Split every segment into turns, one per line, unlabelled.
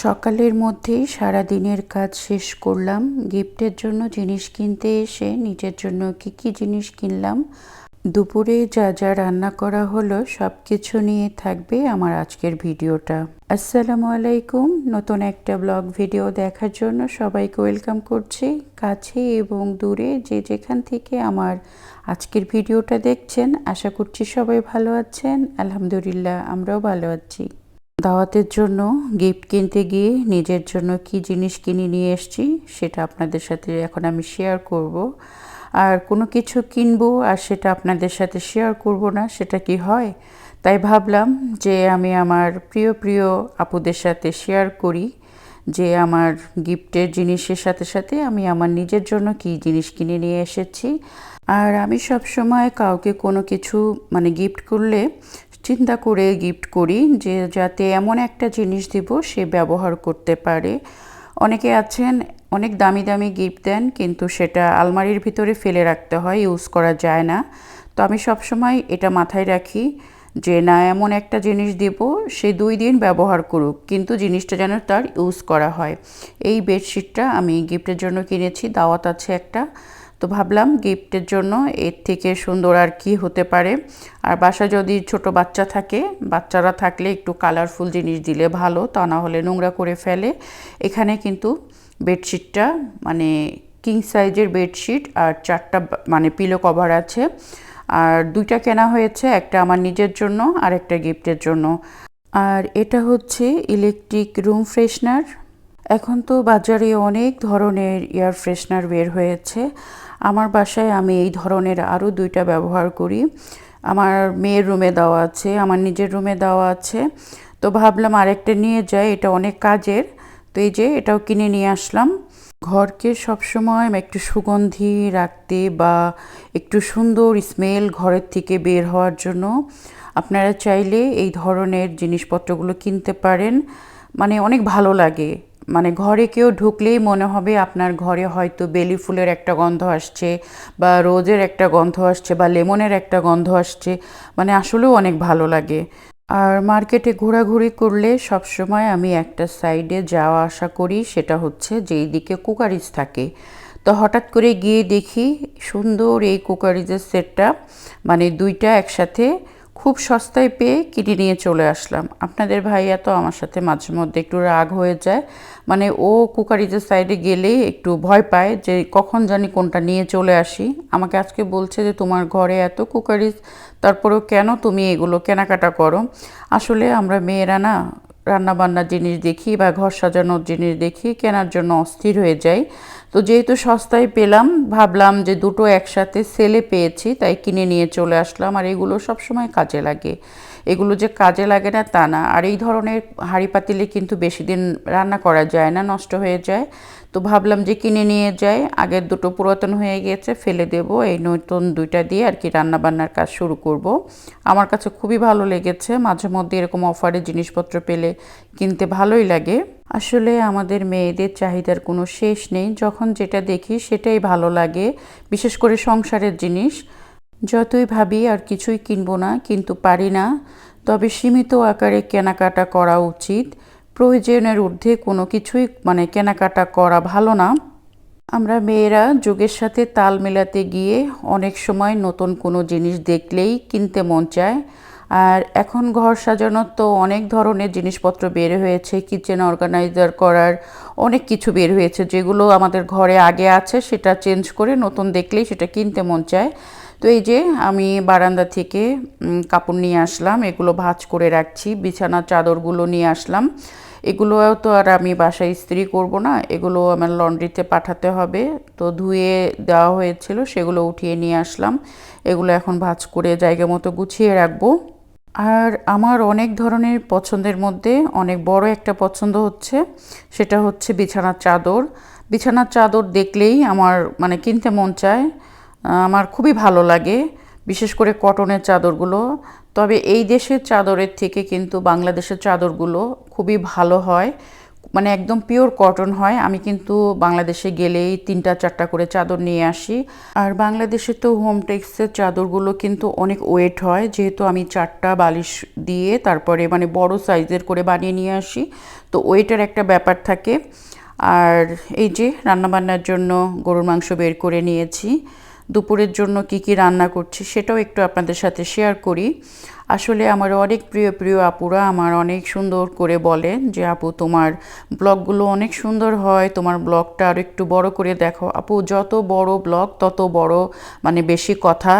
সকালের মধ্যেই সারা দিনের কাজ শেষ করলাম। গিফটের জন্য জিনিস কিনতে এসে নিজের জন্য কি কি জিনিস কিনলাম, দুপুরে যা যা রান্না করা হলো সব কিছু নিয়ে থাকবে আমার আজকের ভিডিওটা। আসসালামু আলাইকুম। নতুন একটা ব্লগ ভিডিও দেখার জন্য সবাইকে ওয়েলকাম করছি। কাছে এবং দূরে যে যেখান থেকে আমার আজকের ভিডিওটা দেখছেন, আশা করছি সবাই ভালো আছেন। আলহামদুলিল্লাহ, আমরাও ভালো আছি। দাওয়াতের জন্য গিফট কিনতে গিয়ে নিজের জন্য কি জিনিস কিনে নিয়ে এসেছি সেটা আপনাদের সাথে এখন আমি শেয়ার করব। আর কোনো কিছু কিনবো আর সেটা আপনাদের সাথে শেয়ার করব না, সেটা কি হয়? তাই ভাবলাম যে আমি আমার প্রিয় প্রিয় আপুদের সাথে শেয়ার করি যে আমার গিফটের জিনিসের সাথে সাথে আমি আমার নিজের জন্য কি জিনিস কিনে নিয়ে এসেছি। আর আমি সব সময় কাউকে কোনো কিছু মানে গিফট করলে চিন্তা করে গিফট করি যে যাতে এমন একটা জিনিস দিব সে ব্যবহার করতে পারে। অনেকে আছেন, অনেক দামি দামি গিফট দেন, কিন্তু সেটা আলমারির ভিতরে ফেলে রাখতে হয় ইউজ করা যায় না। তো আমি সবসময় এটা মাথায় রাখি যে না, এমন একটা জিনিস দেব, সে দুই দিন ব্যবহার করুক, কিন্তু জিনিসটা যেন তার ইউজ করা হয়। এই বেডশিটটা আমি গিফটের জন্য কিনেছি, দাওয়াত আছে একটা। তো ভাবলাম গিফটের জন্য এর থেকে সুন্দর আর কি হতে পারে। আর বাসা যদি ছোট বাচ্চা থাকে, বাচ্চারা থাকলে একটু কালারফুল জিনিস দিলে ভালো, তা না হলে নোংরা করে ফেলে। এখানে কিন্তু বেডশিটটা মানে কিং সাইজের বেডশিট আর চারটা মানে পিলো কভার আছে। আর দুইটা কেনা হয়েছে, একটা আমার নিজের জন্য আর একটা গিফটের জন্য। আর এটা হচ্ছে ইলেকট্রিক রুম ফ্রেশনার এখন তো বাজারে অনেক ধরনের এয়ার ফ্রেশনার বের হয়েছে। আমার বাসায় আমি এই ধরনের আরও দুইটা ব্যবহার করি। আমার মেয়ের রুমে দেওয়া আছে, আমার নিজের রুমে দেওয়া আছে। তো ভাবলাম আরেকটা নিয়ে যাই, এটা অনেক কাজের। তো এই যে এটাও কিনে নিয়ে আসলাম। ঘরকে সবসময় একটু সুগন্ধি রাখতে বা একটু সুন্দর স্মেল ঘরের থেকে বের হওয়ার জন্য আপনারা চাইলে এই ধরনের জিনিসপত্রগুলো কিনতে পারেন। মানে অনেক ভালো লাগে। মানে ঘরে কেউ ঢুকলেই মনে হবে আপনার ঘরে হয়তো বেলি ফুলের একটা গন্ধ আসছে বা রোজের একটা গন্ধ আসছে বা লেমনের একটা গন্ধ আসছে। মানে আসলেও অনেক ভালো লাগে। আর মার্কেটে ঘোরাঘুরি করলে সবসময় আমি একটা সাইডে যাওয়া আসা করি, সেটা হচ্ছে যেই দিকে কুকারিজ থাকে। তো হঠাৎ করে গিয়ে দেখি সুন্দর এই কুকারিজের সেটটা মানে দুইটা একসাথে খুব সস্তায় পেয়ে কিনে নিয়ে চলে আসলাম। আপনাদের ভাইয়া তো আমার সাথে মাঝে মধ্যে একটু রাগ হয়ে যায়। মানে ও কুকারিজের সাইডে গেলেই একটু ভয় পায় যে কখন জানি কোনটা নিয়ে চলে আসি। আমাকে আজকে বলছে যে, তোমার ঘরে এত কুকারিজ, তারপরেও কেন তুমি এগুলো কেনাকাটা করো? আসলে আমরা মেয়েরা না, রান্নাবান্নার জিনিস দেখি বা ঘর সাজানোর জিনিস দেখি, কেনার জন্য অস্থির হয়ে যাই। তো যেহেতু সস্তায় পেলাম, ভাবলাম যে দুটো একসাথে সেলে পেয়েছি, তাই কিনে নিয়ে চলে আসলাম। আর এগুলো সবসময় কাজে লাগে। এগুলো যে কাজে লাগে না, তা না। আর এই ধরনের হাঁড়ি পাতিলে কিন্তু বেশি দিন রান্না করা যায় না, নষ্ট হয়ে যায়। তো ভাবলাম যে কিনে নিয়ে যাই। আগের দুটো পুরাতন হয়ে গিয়েছে ফেলে দেব। এই নতুন দুইটা দিয়ে আর কি রান্না বান্নার কাজ শুরু করব। আমার কাছে খুবই ভালো লেগেছে। মাঝে মধ্যে এরকম অফারে জিনিসপত্র পেলে কিনতে ভালোই লাগে। আসলে আমাদের মেয়েদের চাহিদার কোনো শেষ নেই। যখন যেটা দেখি সেটাই ভালো লাগে, বিশেষ করে সংসারের জিনিস। যতই ভাবি আর কিছুই কিনবো না, কিন্তু পারি না। তবে সীমিত আকারে কেনাকাটা করা উচিত। প্রয়োজনের ঊর্ধ্বে কোনো কিছুই মানে কেনাকাটা করা ভালো না। আমরা মেয়েরা যুগের সাথে তাল মেলাতে গিয়ে অনেক সময় নতুন কোনো জিনিস দেখলেই কিনতে মন চায়। আর এখন ঘর সাজানোর তো অনেক ধরনের জিনিসপত্র বের হয়েছে কিচেন অর্গানাইজার করার অনেক কিছু বের হয়েছে, যেগুলো আমাদের ঘরে আগে আছে সেটা চেঞ্জ করে নতুন দেখলেই সেটা কিনতে মন চায়। তো এই যে আমি বারান্দা থেকে কাপড় নিয়ে আসলাম, এগুলো ভাজ করে রাখছি বিছানার চাদরগুলো নিয়ে আসলাম। এগুলোও তো আর আমি বাসায় ইস্ত্রি করব না, এগুলো আমার লন্ড্রিতে পাঠাতে হবে। তো ধুয়ে দেওয়া হয়েছিল, সেগুলো উঠিয়ে নিয়ে আসলাম। এগুলো এখন ভাজ করে জায়গা মতো গুছিয়ে রাখব। আর আমার অনেক ধরনের পছন্দের মধ্যে অনেক বড় একটা পছন্দ হচ্ছে, সেটা হচ্ছে বিছানার চাদর। বিছানার চাদর দেখলেই আমার মানে কিনতে মন চায় আমার খুবই ভালো লাগে, বিশেষ করে কটনের চাদরগুলো। তবে এই দেশের চাদরের থেকে কিন্তু বাংলাদেশের চাদরগুলো খুবই ভালো হয়। মানে একদম পিওর কটন হয়। আমি কিন্তু বাংলাদেশে গেলেই তিনটা, চারটা করে চাদর নিয়ে আসি। আর বাংলাদেশে তো হোম টেক্সের চাদরগুলো কিন্তু অনেক ওয়েট হয়। যেহেতু আমি চারটা বালিশ দিয়ে তারপরে মানে বড় সাইজের করে বানিয়ে নিয়ে আসি। তো ওয়েটের একটা ব্যাপার থাকে। আর এই যে রান্নাবান্নার জন্য গরুর মাংস বের করে নিয়েছি। দুপুরের জন্য কি কি রান্না করছি সেটাও একটু আপনাদের সাথে শেয়ার করি। আসলে আমার অনেক প্রিয় প্রিয় আপুরা আমার অনেক সুন্দর করে বলেন যে, আপু, তোমার ব্লগগুলো অনেক সুন্দর হয়, তোমার ব্লগটা আর একটু বড় করে দেখো। আপু, যত বড় ব্লগ, তত বড় মানে বেশি কথা।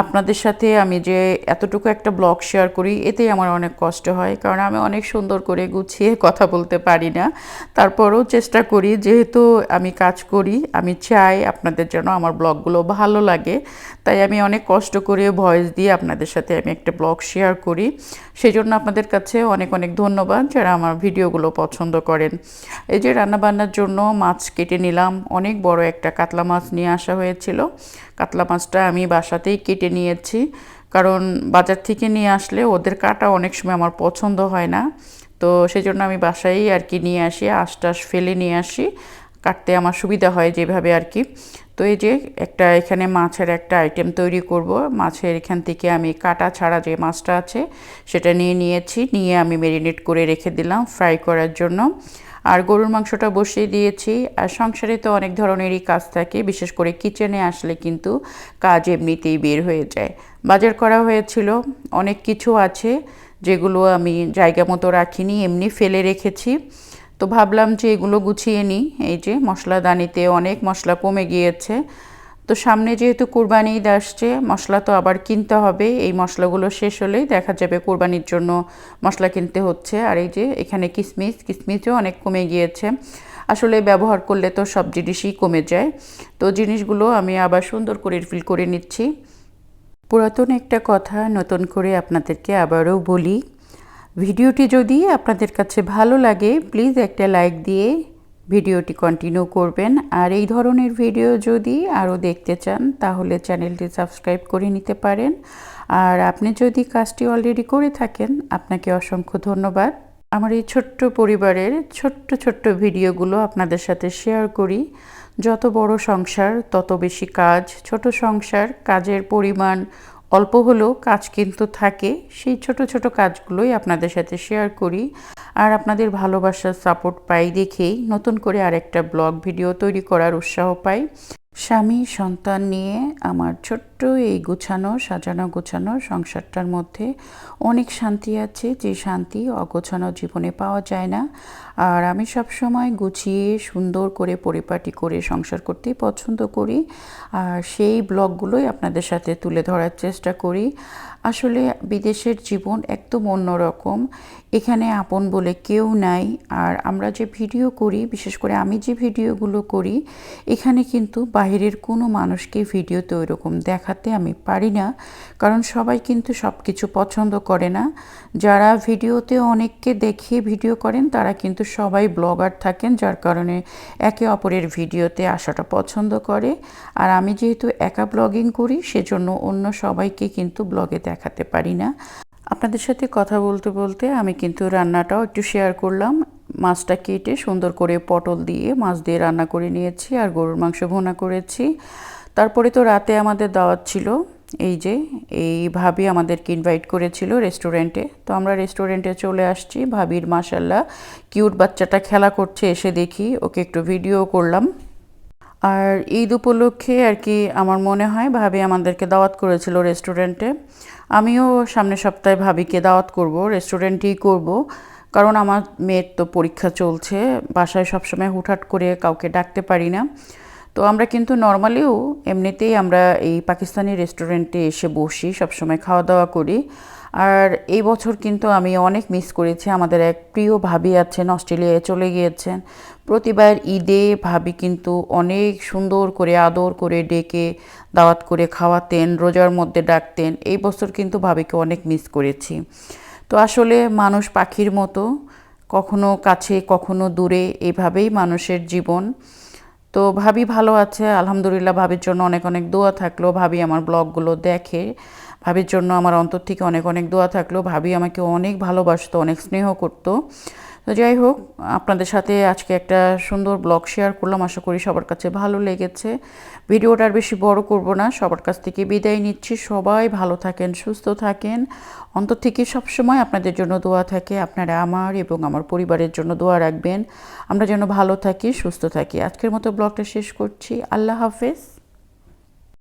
আপনাদের সাথে আমি যে এতটুকু একটা ব্লগ শেয়ার করি, এতেই আমার অনেক কষ্ট হয়, কারণ আমি অনেক সুন্দর করে গুছিয়ে কথা বলতে পারি না। তারপরেও চেষ্টা করি, যেহেতু আমি কাজ করি, আমি চাই আপনাদের যেন আমার ব্লগগুলো ভালো লাগে। তাই আমি অনেক কষ্ট করে ভয়েস দিয়ে আপনাদের সাথে আমি একটা ব্লগ শেয়ার করি। সেই জন্য আপনাদের কাছে অনেক অনেক ধন্যবাদ যারা আমার ভিডিওগুলো পছন্দ করেন। এই যে রান্নাবান্নার জন্য মাছ কেটে নিলাম। অনেক বড় একটা কাতলা মাছ নিয়ে আসা হয়েছিল। কাতলা মাছটা আমি বাসাতেই কেটে নিয়েছি। কারণ বাজার থেকে নিয়ে আসলে ওদের কাটা অনেক সময় আমার পছন্দ হয় না। তো সেই জন্য আমি বাসায় আর কি নিয়ে আসি আশ টাশ ফেলে নিয়ে আসি। কাটতে আমার সুবিধা হয় যেভাবে আর কি। তো এই যে একটা এখানে মাছের একটা আইটেম তৈরি করব। মাছের এখান থেকে আমি কাটা ছাড়া যে মাছটা আছে, সেটা নিয়ে নিয়েছি। নিয়ে আমি ম্যারিনেট করে রেখে দিলাম ফ্রাই করার জন্য। আর গরুর মাংসটা বসিয়ে দিয়েছি। আর সংসারে তো অনেক ধরনেরই কাজ থাকে, বিশেষ করে কিচেনে আসলে কিন্তু কাজ এমনিতেই বের হয়ে যায়। বাজার করা হয়েছিল, অনেক কিছু আছে যেগুলো আমি জায়গা মতো রাখিনি, এমনি ফেলে রেখেছি। তো ভাবলাম যে এগুলো গুছিয়ে নিই। এই যে মশলাদানিতে অনেক মশলা কমে গিয়েছে। তো সামনে যেহেতু কোরবানি ঈদ আসছে, মশলা তো আবার কিনতে হবে। এই মশলাগুলো শেষ হলেই দেখা যাবে কোরবানির জন্য মশলা কিনতে হচ্ছে। আর এই যে এখানে কিসমিস, কিসমিসও অনেক কমে গিয়েছে। আসলে ব্যবহার করলে তো সব জিনিসই কমে যায়। তো জিনিসগুলো আমি আবার সুন্দর করে রিফিল করে নিচ্ছি। পুরাতন একটা কথা নতুন করে আপনাদেরকে আবারও বলি। ভিডিওটি যদি আপনাদের কাছে ভালো লাগে প্লিজ একটা লাইক দিয়ে ভিডিওটি কন্টিনিউ করবেন। আর এই ধরনের ভিডিও যদি আরও দেখতে চান, তাহলে চ্যানেলটি সাবস্ক্রাইব করে নিতে পারেন। আর আপনি যদি কাজটি অলরেডি করে থাকেন, আপনাকে অসংখ্য ধন্যবাদ। আমার এই ছোট্ট পরিবারের ছোট্ট ছোট্ট ভিডিওগুলো আপনাদের সাথে শেয়ার করি। যত বড় সংসার, তত বেশি কাজ। ছোট সংসার, কাজের পরিমাণ অল্প হলেও কাজ কিন্তু থাকে, সেই ছোট ছোট কাজগুলোই আপনাদের সাথে শেয়ার করি। আর আপনাদের ভালোবাসার সাপোর্ট পাই দেখেই নতুন করে আরেকটা ব্লগ ভিডিও তৈরি করার উৎসাহ পাই। স্বামী, সন্তান নিয়ে আমার ছোট্ট এই গোছানো, সাজানো, গোছানো সংসারটার মধ্যে অনেক শান্তি আছে। যে শান্তি অগোছানো জীবনে পাওয়া যায় না। আর আমি সব সময় গুছিয়ে, সুন্দর করে পরিপাটি করে সংসার করতেই পছন্দ করি। আর সেই ব্লগগুলোই আপনাদের সাথে তুলে ধরার চেষ্টা করি। আসলে বিদেশের জীবন একদম অন্যরকম। এখানে আপন বলে কেউ নাই। আর আমরা যে ভিডিও করি, বিশেষ করে আমি যে ভিডিওগুলো করি, এখানে কিন্তু বাইরের কোনো মানুষকে ভিডিওতে ওই রকম দেখাতে আমি পারি না। কারণ সবাই কিন্তু সব কিছু পছন্দ করে না। যারা ভিডিওতে অনেককে দেখিয়ে ভিডিও করেন, তারা কিন্তু সবাই ব্লগার থাকেন, যার কারণে একে অপরের ভিডিওতে আসাটা পছন্দ করে। আর আমি যেহেতু একা ব্লগিং করি, সেজন্য অন্য সবাইকে কিন্তু ব্লগে দেখাতে পারি না। আপনাদের সাথে কথা বলতে বলতে আমি কিন্তু রান্নাটাও একটু শেয়ার করলাম। মাছটা কেটে সুন্দর করে পটল দিয়ে মাছ দিয়ে রান্না করে নিয়েছি আর গরুর মাংস ভুনা করেছি। তারপরে তো রাতে আমাদের দাওয়াত ছিল, এই যে এই ভাবি আমাদেরকে ইনভাইট করেছিল রেস্টুরেন্টে তো আমরা রেস্টুরেন্টে চলে আসছি, ভাবির মাসাল্লাহ কিউট বাচ্চাটা খেলা করছে, এসে দেখি, ওকে একটু ভিডিও করলাম। আর ঈদ উপলক্ষে আর কি আমার মনে হয় ভাবি আমাদেরকে দাওয়াত করেছিল রেস্টুরেন্টে। আমিও সামনের সপ্তাহে ভাবিকে দাওয়াত করব, রেস্টুরেন্টেই করব। কারণ আমার মেয়ের তো পরীক্ষা চলছে, বাসায় সবসময় হুটহাট করে কাউকে ডাকতে পারি না। তো আমরা কিন্তু নর্মালিও এমনিতেই আমরা এই পাকিস্তানি রেস্টুরেন্টে এসে বসি, সবসময় খাওয়া দাওয়া করি। আর এই বছর কিন্তু আমি অনেক মিস করেছি। আমাদের এক প্রিয় ভাবি আছেন, অস্ট্রেলিয়ায় চলে গিয়েছেন। প্রতিবার ঈদে ভাবি কিন্তু অনেক সুন্দর করে, আদর করে ডেকে, দাওয়াত করে খাওয়াতেন, রোজার মধ্যে ডাকতেন। এই বছর কিন্তু ভাবিকে অনেক মিস করেছি। তো আসলে মানুষ পাখির মতো, কখনো কাছে, কখনো দূরে, এভাবেই মানুষের জীবন। তো ভাবি ভালো আছে, আলহামদুলিল্লাহ ভাবির জন্য অনেক অনেক দোয়া থাকল। ভাবি আমার ব্লগগুলো দেখে। ভাবির জন্য আমার অন্তর থেকে অনেক অনেক দোয়া থাকল। ভাবি আমাকে অনেক ভালোবাসতো, অনেক স্নেহ করতো। তো যাই হোক, আপনাদের সাথে আজকে একটা সুন্দর ব্লগ শেয়ার করলাম। আশা করি সবার কাছে ভালো লেগেছে। ভিডিওটা আর বেশি বড় করব না। সবার কাছ থেকে বিদায় নিচ্ছি। সবাই ভালো থাকেন, সুস্থ থাকেন। অন্তর থেকে সবসময় আপনাদের জন্য দোয়া থাকে। আপনারা আমার এবং আমার পরিবারের জন্য দোয়া রাখবেন। আমরা যেন ভালো থাকি, সুস্থ থাকি। আজকের মতো ব্লগটা শেষ করছি। আল্লাহ হাফেজ।